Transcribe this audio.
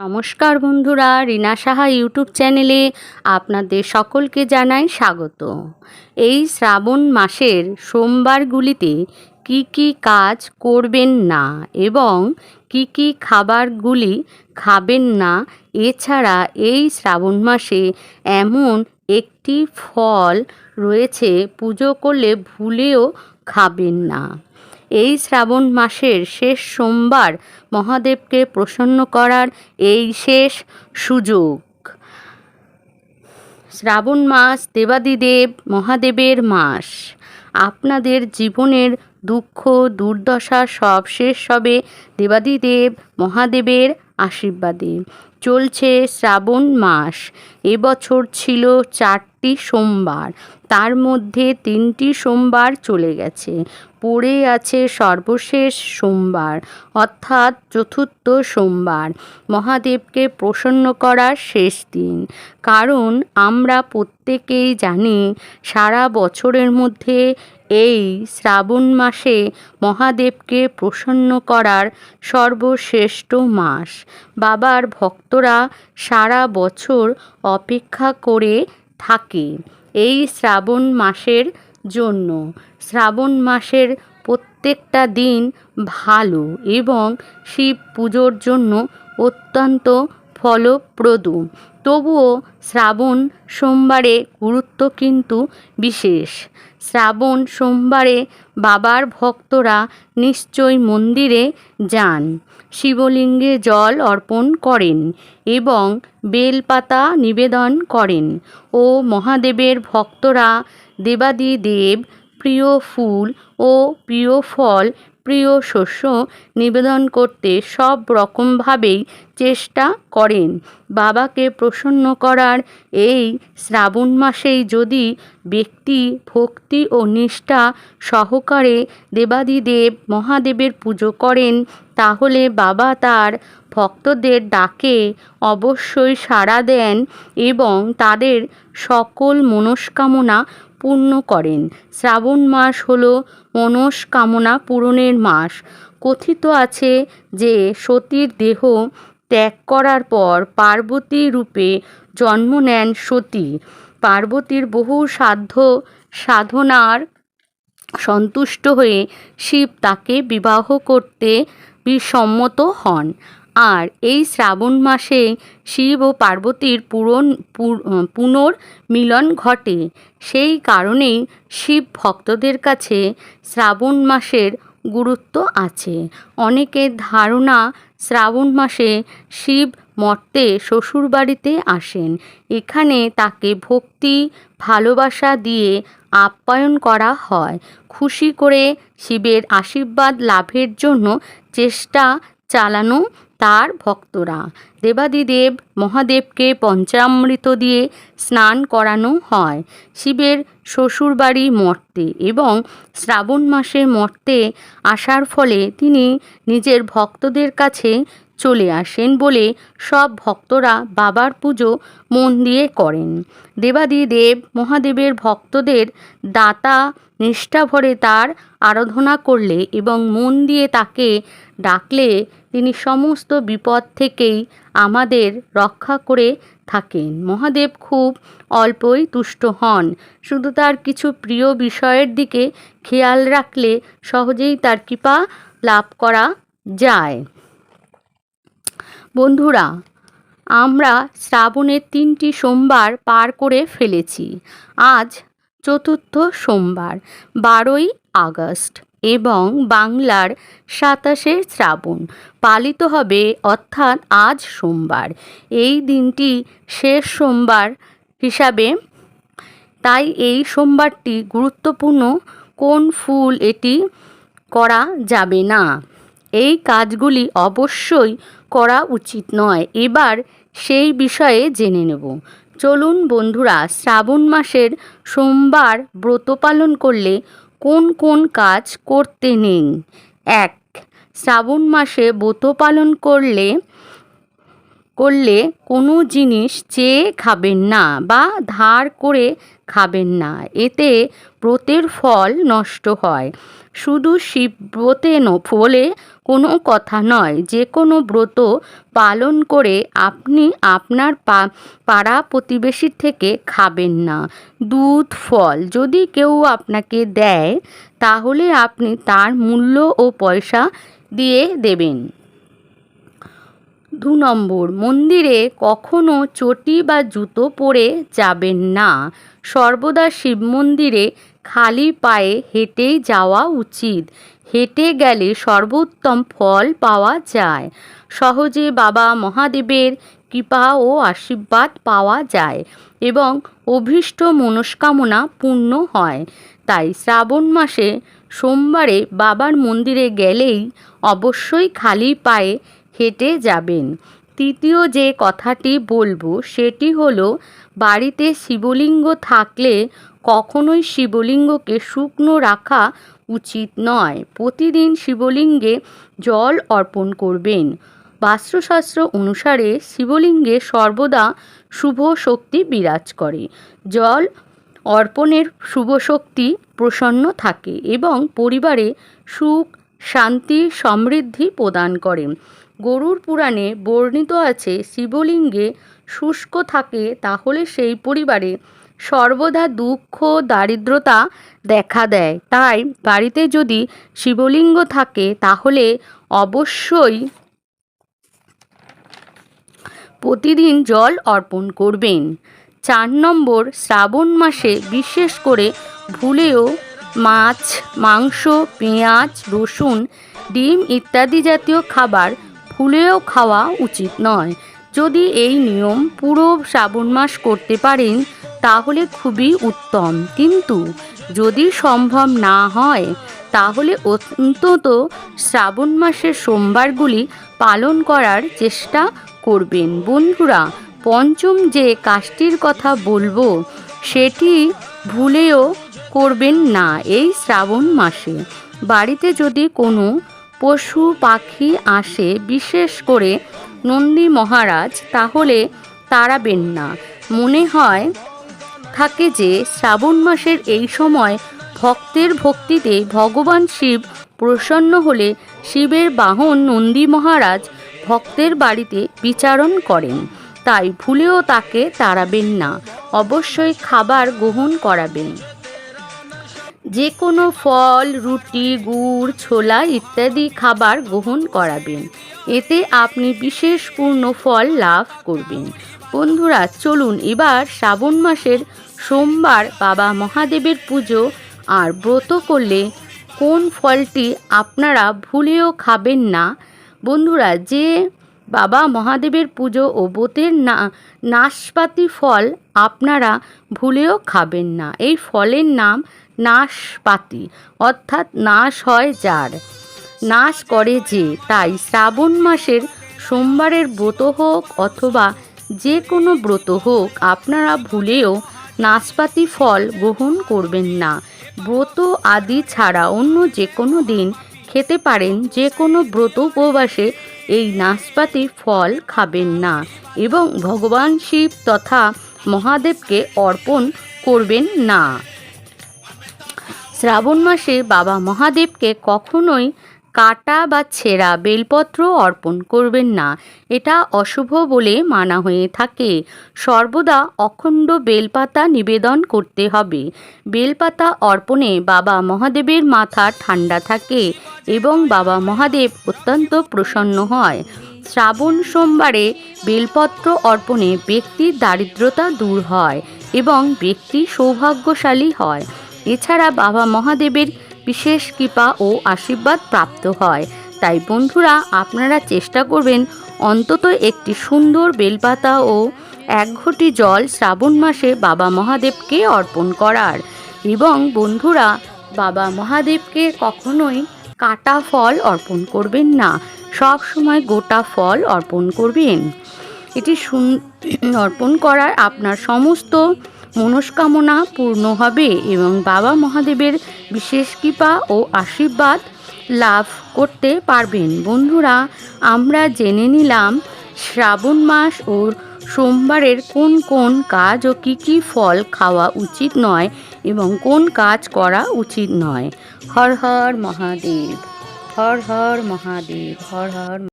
নমস্কার বন্ধুরা, রিনা সাহা ইউটিউব চ্যানেলে আপনাদের সকলকে জানাই স্বাগত। এই শ্রাবণ মাসের সোমবারগুলিতে কি কি কাজ করবেন না এবং কি কি খাবারগুলি খাবেন না, এছাড়া এই শ্রাবণ মাসে এমন একটি ফল রয়েছে, পুজো করলে ভুলেও খাবেন না। এই শ্রাবণ মাসের শেষ সোমবার মহাদেবকে প্রসন্ন করার এই শেষ সুযোগ। শ্রাবণ মাস দেবাদিদেব মহাদেবের মাস। আপনাদের জীবনের দুঃখ, দুর্দশা সব শেষ হবে দেবাদিদেব মহাদেবের আশীর্বাদে। চলছে শ্রাবণ মাস। এবছর ছিল চারটি সোমবার। তার মধ্যে তিনটি সোমবার চলে গেছে। পড়ে আছে সর্বশেষ সোমবার, অর্থাৎ চতুর্থ সোমবার। মহাদেবকে প্রসন্ন করার শেষ দিন। কারণ আমরা প্রত্যেকেই জানি, সারা বছরের মধ্যে এই শ্রাবণ মাসে মহাদেবকে প্রসন্ন করার সর্বশ্রেষ্ঠ মাস। বাবার ভক্তরা সারা বছর অপেক্ষা করে থাকে। এই শ্রাবণ মাসের জন্য। শ্রাবণ মাসের প্রত্যেকটা দিন ভালো এবং শিব পুজোর জন্য অত্যন্ত ফলপ্রদ। তবুও শ্রাবণ সোমবারে গুরুত্ব কিন্তু বিশেষ। শ্রাবণ সোমবারে বাবার ভক্তরা নিশ্চয় মন্দিরে যান, শিবলিঙ্গে জল অর্পণ করেন এবং বেলপাতা নিবেদন করেন ও মহাদেবের ভক্তরা দেবাদিদেব প্রিয় ফুল ও প্রিয় ফল প্রিয় শস্য নিবেদন করতে সব রকমভাবেই চেষ্টা করেন। বাবাকে প্রসন্ন করার এই শ্রাবণ মাসেই যদি ব্যক্তি ভক্তি ও নিষ্ঠা সহকারে দেবাদিদেব মহাদেবের পুজো করেন, তাহলে বাবা তার ভক্তদের ডাকে অবশ্যই সাড়া দেন এবং তাদের সকল মনস্কামনা পূর্ণ করেন। শ্রাবণ মাস হল মনস্কামনা পূরণের মাস। কথিত আছে যে সতীর দেহ ত্যাগ করার পর পার্বতী রূপে জন্ম নেন সতী। পার্বতীর বহু সাধ্য সাধনার সন্তুষ্ট হয়ে শিব তাকে বিবাহ করতে বিসম্মত হন। আর এই শ্রাবণ মাসে শিব ও পার্বতীর পূরণ পুনর্মিলন ঘটে। সেই কারণেই শিব ভক্তদের কাছে শ্রাবণ মাসের গুরুত্ব আছে। অনেকের ধারণা শ্রাবণ মাসে শিব মর্তে শ্বশুরবাড়িতে আসেন। এখানে তাকে ভক্তি, ভালোবাসা দিয়ে আপ্যায়ন করা হয়। খুশি করে শিবের আশীর্বাদ লাভের জন্য চেষ্টা চালানো তার ভক্তরা। দেবাদিদেব মহাদেবকে পঞ্চামৃত দিয়ে স্নান করানো হয়। শিবের শ্বশুরবাড়ি মর্তে এবং শ্রাবণ মাসে মর্তে আসার ফলে তিনি নিজের ভক্তদের কাছে চলে আসেন বলে সব ভক্তরা বাবার পুজো মন দিয়ে করেন। দেবাদিদেব মহাদেবের ভক্তদের দাতা নিষ্ঠা ভরে তার আরাধনা করলে এবং মন দিয়ে তাকে ডাকলে তিনি সমস্ত বিপদ থেকেই আমাদের রক্ষা করে থাকেন। মহাদেব খুব অল্পই তুষ্ট হন। শুধু তার কিছু প্রিয় বিষয়ের দিকে খেয়াল রাখলে সহজেই তার কৃপা লাভ করা যায়। বন্ধুরা, আমরা শ্রাবণের তিনটি সোমবার পার করে ফেলেছি। আজ চতুর্থ সোমবার, বারোই আগস্ট। এবং বাংলার সাতাশে শ্রাবণ পালিত হবে অর্থাৎ আজ সোমবার। এই দিনটি শেষ সোমবার হিসাবে। তাই এই সোমবারটি গুরুত্বপূর্ণ, কোন ফুল এটি করা যাবে না। এই কাজগুলি অবশ্যই করা উচিত নয়। এবার সেই বিষয়ে জেনে নেব। চলুন বন্ধুরা, শ্রাবণ মাসের সোমবার ব্রত পালন করলে কোন কোন কাজ করতে নেই। এক শ্রাবণ মাসে ব্রত পালন করলে করলে কোনো জিনিস চেয়ে খাবেন না বা ধার করে খাবেন না। এতে ব্রতের ফল নষ্ট হয়। শুধু শিব ব্রতে বলে কোনো কথা নয়। যে কোনো ব্রত পালন করে আপনি আপনার পাড়া প্রতিবেশীর থেকে খাবেন না। দুধ, ফল যদি কেউ আপনাকে দেয়, তাহলে আপনি তার মূল্য ও পয়সা দিয়ে দেবেন। দু নম্বর, মন্দিরে কখনো চটি বা জুতো পরে যাবেন না। সর্বদা শিব মন্দিরে খালি পায়ে হেঁটেই যাওয়া উচিত। হেঁটে গেলে সর্বোত্তম ফল পাওয়া যায়। সহজে বাবা মহাদেবের কৃপা ও আশীর্বাদ পাওয়া যায় এবং অভীষ্ট মনস্কামনা পূর্ণ হয়। তাই শ্রাবণ মাসে সোমবারে বাবার মন্দিরে গেলেই অবশ্যই খালি পায়ে হেঁটে যাবেন। তৃতীয় যে কথাটি বলব, সেটি হলো, বাড়িতে শিবলিঙ্গ থাকলে কখনোই শিবলিঙ্গকে শুকনো রাখা উচিত নয়। প্রতিদিন শিবলিঙ্গে জল অর্পণ করবেন। বাস্তুশাস্ত্র অনুসারে শিবলিঙ্গে সর্বদা শুভ শক্তি বিরাজ করে। জল অর্পণের শুভ শক্তি প্রসন্ন থাকে এবং পরিবারে সুখ, শান্তি, সমৃদ্ধি প্রদান করে। গরুর পুরাণে বর্ণিত আছে, শিবলিঙ্গে শুষ্ক থাকে, তাহলে সেই পরিবারে সর্বদা দুঃখ, দারিদ্রতা দেখা দেয়। তাই বাড়িতে যদি শিবলিঙ্গ থাকে, তাহলে অবশ্যই প্রতিদিন জল অর্পণ করবেন। চার নম্বর, শ্রাবণ মাসে বিশেষ করে ভুলেও মাছ, মাংস, পেঁয়াজ, রসুন, ডিম ইত্যাদি জাতীয় খাবার ভুলেও খাওয়া উচিত নয়। যদি এই নিয়ম পুরো শ্রাবণ মাস করতে পারেন, তাহলে খুবই উত্তম। কিন্তু যদি সম্ভব না হয়, তাহলে অন্তত শ্রাবণ মাসের সোমবারগুলি পালন করার চেষ্টা করবেন। বন্ধুরা, পঞ্চম যে কাজটির কথা বলব, সেটি ভুলেও করবেন না এই শ্রাবণ মাসে। বাড়িতে যদি কোনো পশু পাখি আসে, বিশেষ করে নন্দী মহারাজ, তাহলে তাড়াবেন না। মনে হয় থাকে যে, শ্রাবণ মাসের এই সময় ভক্তের ভক্তিতে ভগবান শিব প্রসন্ন হলে শিবের বাহন নন্দী মহারাজ ভক্তের বাড়িতে বিচারণ করেন। তাই ভুলেও তাকে তাড়াবেন না। অবশ্যই খাবার গ্রহণ করাবেন। যে কোনো ফল, রুটি, গুড়, ছোলা ইত্যাদি খাবার গ্রহণ করাবেন। এতে আপনি বিশেষ পূর্ণ ফল লাভ করবেন। বন্ধুরা, চলুন এবার শ্রাবণ মাসের সোমবার বাবা মহাদেবের পুজো আর ব্রত করলে কোন ফলটি আপনারা ভুলেও খাবেন না। বন্ধুরা, যে বাবা মহাদেবের পুজো ও ব্রতের না, নাশপাতি ফল আপনারা ভুলেও খাবেন না। এই ফলের নাম নাশপাতি, অর্থাৎ নাশ হয় যার। নাশ করে যে, তাই শ্রাবণ মাসের সোমবারের ব্রত হোক অথবা যে কোনো ব্রত হোক, আপনারা ভুলেও নাশপাতি ফল গ্রহণ করবেন না। ব্রত আদি ছাড়া অন্য যে কোনো দিন খেতে পারেন, যে কোনো ব্রত উপবাসে এই নাশপাতি ফল খাবেন না এবং ভগবান শিব তথা মহাদেবকে অর্পণ করবেন না। শ্রাবণ মাসে বাবা মহাদেবকে কখনোই কাটা বা ছেঁড়া বেলপত্র অর্পণ করবেন না। এটা অশুভ বলে মানা হয়ে থাকে। সর্বদা অখণ্ড বেলপাতা নিবেদন করতে হবে। বেলপাতা অর্পণে বাবা মহাদেবের মাথা ঠান্ডা থাকে। এবং বাবা মহাদেব অত্যন্ত প্রসন্ন হয়। শ্রাবণ সোমবারে বেলপত্র অর্পণে ব্যক্তির দারিদ্রতা দূর হয় এবং ব্যক্তি সৌভাগ্যশালী হয়। এছাড়া বাবা মহাদেবের বিশেষ কৃপা ও আশীর্বাদ প্রাপ্ত হয়। তাই বন্ধুরা, আপনারা চেষ্টা করবেন অন্তত একটি সুন্দর বেলপাতা ও এক ঘটি জল শ্রাবণ মাসে বাবা মহাদেবকে অর্পণ করার। এবং বন্ধুরা, বাবা মহাদেবকে কখনোই কাটা ফল অর্পণ করবেন না। সব সময় গোটা ফল অর্পণ করবেন। এটি অর্পণ করার আপনার সমস্ত মনস্কামনা পূর্ণ হবে এবং বাবা মহাদেবের বিশেষ কৃপা ও আশীর্বাদ লাভ করতে পারবেন। বন্ধুরা, আমরা জেনে নিলাম শ্রাবণ মাস ও সোমবারের কোন কোন কাজ ও কী কী ফল খাওয়া উচিত নয় এবং কোন কাজ করা উচিত নয়। হর হর মহাদেব হর হর মহাদেব হর হর